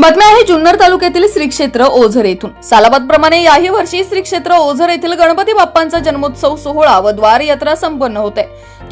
बातमी आहे जुन्नर तालुक्यातील श्री क्षेत्र ओझर येथून. सालाबाद प्रमाणे याही वर्षी श्री क्षेत्र ओझर येथील गणपती बाप्पांचा जन्मोत्सव सोहळा व द्वार यात्रा संपन्न होते.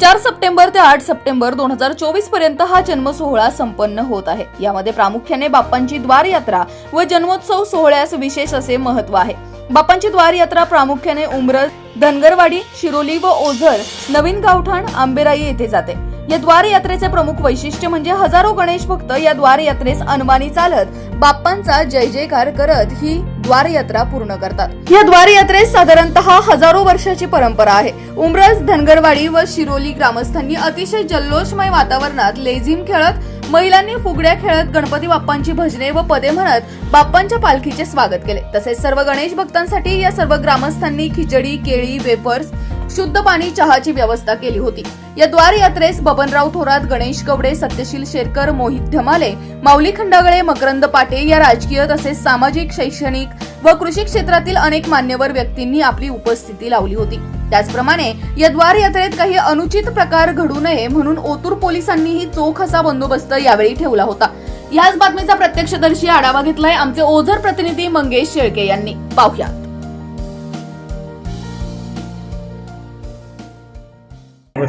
चार सप्टेंबर ते आठ सप्टेंबर दोन हजार चोवीसपर्यंत हा जन्म सोहळा संपन्न होत आहे. यामध्ये प्रामुख्याने बाप्पांची द्वार यात्रा व जन्मोत्सव सोहळ्यास विशेष असे महत्त्व आहे. बाप्पांची द्वार यात्रा प्रामुख्याने उमरज धनगरवाडी शिरोली व ओझर नवीन गावठाण आंबेराई येथे जाते. या द्वार यात्रेचे प्रमुख वैशिष्ट्य म्हणजे हजारो गणेश भक्त या द्वार यात्रेस अनमानी चालत बाप्पांचा जय जयकार करत ही द्वार यात्रा पूर्ण करतात. या द्वार यात्रेस साधारणतः हजारो वर्षाची परंपरा आहे. उमरस धनगरवाडी व शिरोली ग्रामस्थांनी अतिशय जल्लोषमय वातावरणात लेझिम खेळत महिलांनी फुगड्या खेळत गणपती बाप्पांची भजने व पदे म्हणत बाप्पांच्या पालखीचे स्वागत केले. तसेच सर्व गणेश भक्तांसाठी या सर्व ग्रामस्थांनी खिचडी केळी वेफर्स शुद्ध पाणी चहाची व्यवस्था केली होती. या द्वार यात्रेस बबनराव थोरात गणेश कवडे सत्यशील शेरकर मोहित धमाले माऊली खंडागळे मकरंद पाटे या राजकीय तसेच सामाजिक शैक्षणिक व कृषी क्षेत्रातील अनेक मान्यवर व्यक्तींनी आपली उपस्थिती लावली होती. त्याचप्रमाणे या द्वार यात्रेत काही अनुचित प्रकार घडू नये म्हणून ओतूर पोलिसांनीही चोख असा बंदोबस्त यावेळी ठेवला होता. याच बातमीचा प्रत्यक्षदर्शी आढावा घेतलाय आमचे ओझर प्रतिनिधी मंगेश शेळके यांनी. पाहुयात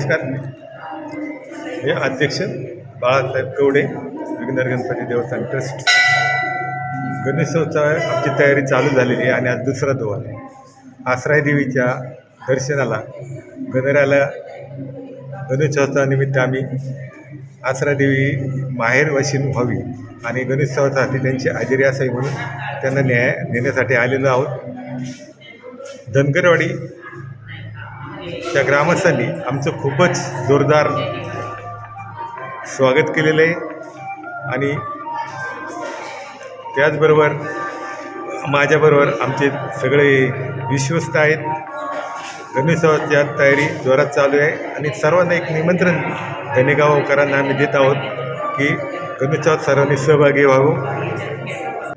नमस्कार. मी अध्यक्ष बाळासाहेब कवडे विघ्नर गणपती देवस्थान ट्रस्ट. गणेशोत्सव आमची तयारी चालू झालेली आहे आणि आज दुसरा दो आहे. आसराय देवीच्या दर्शनाला गणराला गणेशोत्सवानिमित्त आम्ही आसरा देवी माहेर वशीन व्हावी आणि गणेशोत्सवासाठी त्यांची हजेरी असावी म्हणून त्यांना न्याय नेण्यासाठी आलेलो आहोत. धनगरवाडी त्या ग्रामस्थांनी आमचं खूपच जोरदार स्वागत केलेलं आहे. आणि त्याचबरोबर माझ्याबरोबर आमचे सगळे विश्वस्त आहेत. गणेशोत्सवाच्या तयारी जोरात चालू आहे. आणि सर्वांना एक निमंत्रण धनेगावकरांना आम्ही देत आहोत की गणेशोत्सवात सर्वांनी सहभागी व्हावं.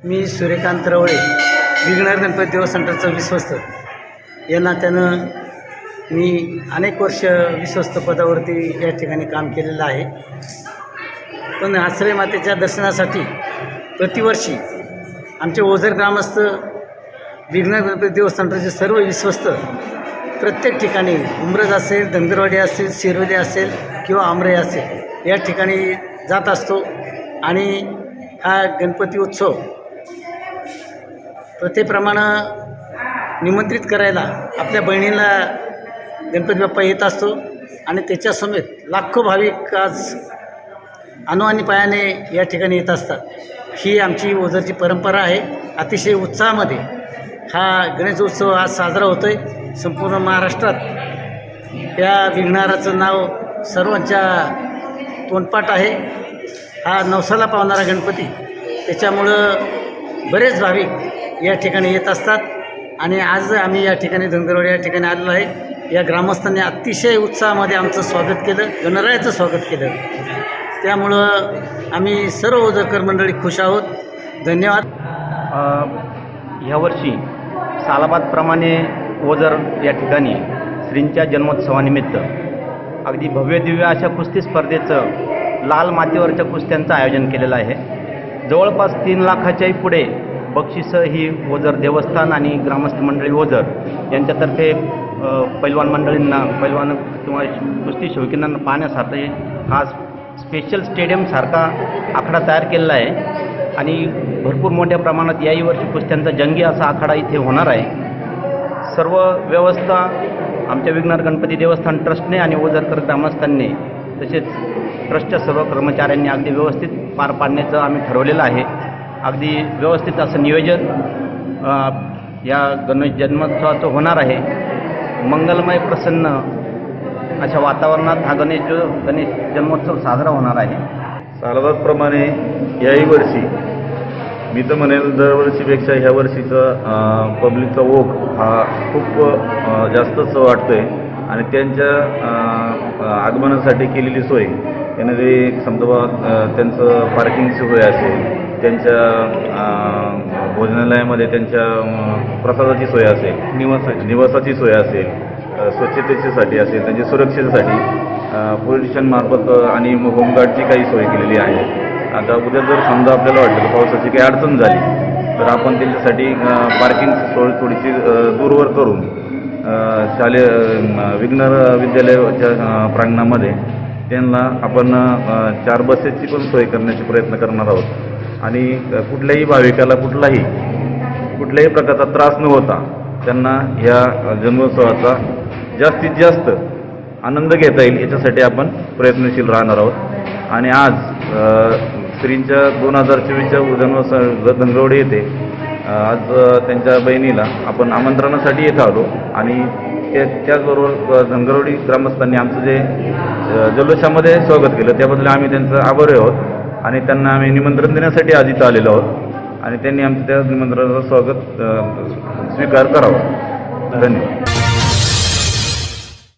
मी सूर्यकांत रवळे विघ्नर गणपती देव विश्वस्त. या नात्यानं मी अनेक वर्ष विश्वस्त पदावरती या ठिकाणी काम केलेलं आहे. पण आश्रय मातेच्या दर्शनासाठी प्रतिवर्षी आमचे ओझर ग्रामस्थ विघ्न गणपती सर्व विश्वस्त प्रत्येक ठिकाणी उमरज असेल धनगरवाडी असेल शिरोली असेल किंवा आमरे असेल या ठिकाणी जात असतो. आणि हा गणपती उत्सव प्रथेप्रमाणे निमंत्रित करायला आपल्या बहिणीला गणपती बाप्पा येत असतो आणि त्याच्या समेत लाखो भाविक आज अनुवानी पायाने या ठिकाणी येत असतात. ही आमची ओझरची परंपरा आहे. अतिशय उत्साहामध्ये हा गणेश उत्सव आज साजरा होतो आहे संपूर्ण महाराष्ट्रात या विघ्नाराचं नाव सर्वांच्या तोंडपाठ आहे. हा नवसाला पावणारा गणपती. त्याच्यामुळं बरेच भाविक या ठिकाणी येत असतात. आणि आज आम्ही या ठिकाणी धनगरवाडी या ठिकाणी आलेलो आहे. या ग्रामस्थांनी अतिशय उत्साहामध्ये आमचं स्वागत केलं गणरायाचं स्वागत केलं. त्यामुळं आम्ही सर्व जकर मंडळी खुश आहोत. धन्यवाद. ह्यावर्षी सालाबादप्रमाणे ओझर या ठिकाणी श्रींच्या जन्मोत्सवानिमित्त अगदी भव्यदिव्य अशा कुस्ती स्पर्धेचं लाल मातीवरच्या कुस्त्यांचं आयोजन केलेलं आहे. जवळपास तीन लाखाच्याही पुढे बक्षिसं ही ओझर देवस्थान आणि ग्रामस्थ मंडळी ओझर यांच्यातर्फे पैलवान मंडळींना पैलवान किंवा कुस्ती शौकीनांना पाहण्यासाठी हा स्पेशल स्टेडियमसारखा आखाडा तयार केलेला आहे. आणि भरपूर मोठ्या प्रमाणात याही वर्षी कुस्त्यांचा जंगी असा आखाडा इथे होणार आहे. सर्व व्यवस्था आमच्या विघ्नार गणपती देवस्थान ट्रस्टने आणि ओझरकर ग्रामस्थांनी तसेच ट्रस्टच्या सर्व कर्मचाऱ्यांनी अगदी व्यवस्थित पार पाडण्याचं आम्ही ठरवलेलं आहे. अगदी व्यवस्थित असं नियोजन या गणेश जन्मोत्सवाचं होणार आहे. मंगलमय प्रसन्न अशा वातावरणात हा गणेश जो गणेश जन्मोत्सव साजरा होणार आहे. सालाबादप्रमाणे याही वर्षी मी तर म्हणेल दरवर्षीपेक्षा ह्या वर्षीचा पब्लिकचा ओघ हा खूप जास्तच वाटतो आहे आणि त्यांच्या आगमनासाठी केलेली सोय त्यांना जे समजा बा, त्यांचं पार्किंगची सोय असेल त्यांच्या भोजनालयामध्ये त्यांच्या प्रसादाची सोय असेल. निवासाची. निवासाची सोय असेल अ, स्वच्छतेसाठी असेल त्यांच्या सुरक्षेसाठी पोलीस स्टेशनमार्फत आणि होमगार्डची काही सोय केलेली आहे. आता उद्या जर समजा आपल्याला वाटलं की पावसाची काही अडचण झाली तर आपण त्यांच्यासाठी पार्किंग सोय थोडीशी दूरवर करून शालेय अ, विघ्नर विद्यालयाच्या प्रांगणामध्ये त्यांना आपण चार बसेसची पण सोय करण्याचे प्रयत्न करणार आहोत. आणि कुठल्याही भाविकाला कुठलाही कुठल्याही प्रकारचा त्रास न होता त्यांना या जन्मोत्सवाचा जास्तीत जास्त आनंद घेता येईल याच्यासाठी आपण प्रयत्नशील राहणार आहोत. आणि आज स्त्रींच्या श्रींच्या दोन हजार चोवीसच्या जन्मोत्सव धनगवडे येथे आज त्यांच्या बहिणीला आपण आमंत्रणासाठी येत आलो आणि त्या त्याचबरोबर धनगरवडी ग्रामस्थांनी आमचं जे जल्लोषामध्ये स्वागत केलं त्याबद्दल आम्ही त्यांचं आभारी आहोत. आणि त्यांना आम्ही निमंत्रण देण्यासाठी आज इथं आलेलो आहोत. आणि त्यांनी आमचं त्या निमंत्रणाचं स्वागत स्वीकार करावा. धन्यवाद.